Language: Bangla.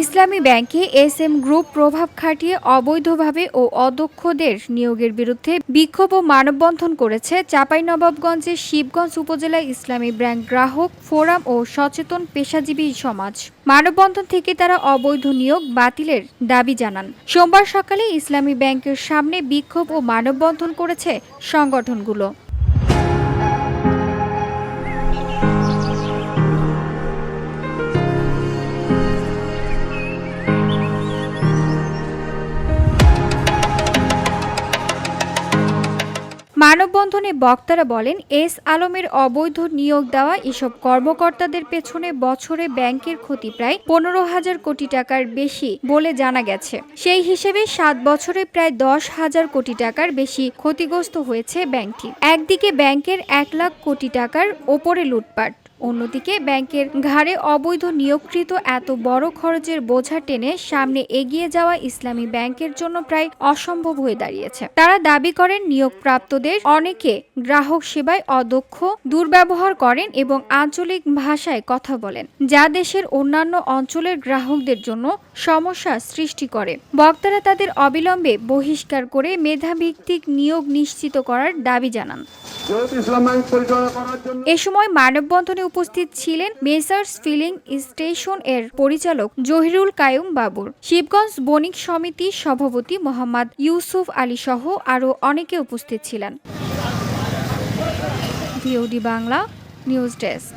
ইসলামী ব্যাংকে এস এম গ্রুপ প্রভাব খাটিয়ে অবৈধভাবে ও অদক্ষদের নিয়োগের বিরুদ্ধে বিক্ষোভ ও মানববন্ধন করেছে চাঁপাইনবাবগঞ্জের শিবগঞ্জ উপজেলা ইসলামী ব্যাংক গ্রাহক ফোরাম ও সচেতন পেশাজীবী সমাজ। মানববন্ধন থেকে তারা অবৈধ নিয়োগ বাতিলের দাবি জানান। সোমবার সকালে ইসলামী ব্যাংকের সামনে বিক্ষোভ ও মানববন্ধন করেছে সংগঠনগুলো। মানববন্ধনে বক্তারা বলেন, এস আলমের অবৈধ নিয়োগ দেওয়া এসব কর্মকর্তাদের পেছনে বছরে ব্যাংকের ক্ষতি প্রায় পনেরো হাজার কোটি টাকার বেশি বলে জানা গেছে। সেই হিসেবে সাত বছরে প্রায় দশ হাজার কোটি টাকার বেশি ক্ষতিগ্রস্ত হয়েছে ব্যাংকটি। একদিকে ব্যাংকের এক লাখ কোটি টাকার ওপরে লুটপাট। অন্যদিকে ব্যাংকের ঘাড়ে অবৈধ নিয়োগকৃত এত বড় খরচের বোঝা টেনে সামনে এগিয়ে যাওয়া ইসলামী ব্যাংকের জন্য প্রায় অসম্ভব হয়ে দাঁড়িয়েছে। তারা দাবি করেন, নিয়োগপ্রাপ্তদের অনেকে গ্রাহক সেবায় অদক্ষ, দুর্ব্যবহার করেন এবং আঞ্চলিক ভাষায় কথা বলেন, যা দেশের অন্যান্য অঞ্চলের গ্রাহকদের জন্য সমস্যা সৃষ্টি করে। বক্তারা তাদের অবিলম্বে বহিষ্কার করে মেধাভিত্তিক নিয়োগ নিশ্চিত করার দাবি জানান। এ সময় মানববন্ধনে উপস্থিত ছিলেন মেসার্স ফিলিং স্টেশনের পরিচালক জহিরুল কায়ুম বাবুর, শিবগঞ্জ বণিক সমিতির সভাপতি মোহাম্মদ ইউসুফ আলী সহ আরও অনেকে উপস্থিত ছিলেন। VOD Bangla, news desk.